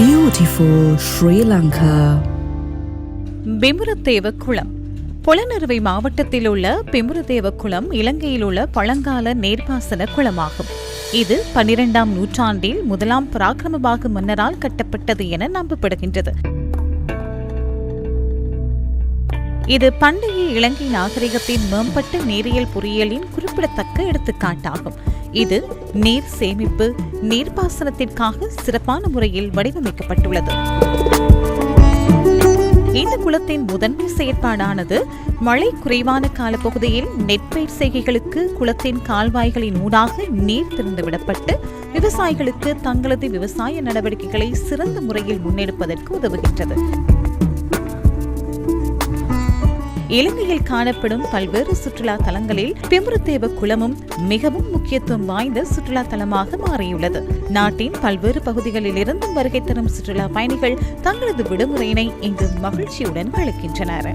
Beautiful Sri Lanka. பிமுரத்தேவ குளம். புலனறுவை மாவட்டத்தில் உள்ள பிமுரதேவ குளம் இலங்கையில் உள்ள பழங்கால நேர்பாசன குளமாகும். இது பன்னிரெண்டாம் நூற்றாண்டில் முதலாம் பராக்கிரமபாகு மன்னரால் கட்டப்பட்டது என நம்பப்படுகின்றது. இது பண்டைய இலங்கை நாகரிகத்தின் மேம்பட்ட நேரியல் பொறியியலின் குறிப்பிடத்தக்க எடுத்துக்காட்டாகும். இது நீர் சேமிப்பு நீர்ப்பாசனத்திற்காக சிறப்பான முறையில் வடிவமைக்கப்பட்டுள்ளது. இந்த குளத்தின் முதன்மை செயற்பாடானது மழை குறைவான காலப்பகுதியில் நெற்பயிர் செய்கைகளுக்கு குளத்தின் கால்வாய்களின் ஊடாக நீர் திறந்துவிடப்பட்டு விவசாயிகளுக்கு தங்களது விவசாய நடவடிக்கைகளை சிறந்த முறையில் முன்னெடுப்பதற்கு உதவுகின்றது. இலங்கையில் காணப்படும் பல்வேறு சுற்றுலா தலங்களில் பிம்ருத்தேவ குளமும் மிகவும் முக்கியத்துவம் வாய்ந்த சுற்றுலா தலமாக மாறியுள்ளது. நாட்டின் பல்வேறு பகுதிகளில் இருந்தும் வருகை தரும் சுற்றுலா பயணிகள் தங்களது விடுமுறையினை இங்கு மகிழ்ச்சியுடன் கழிக்கின்றனர்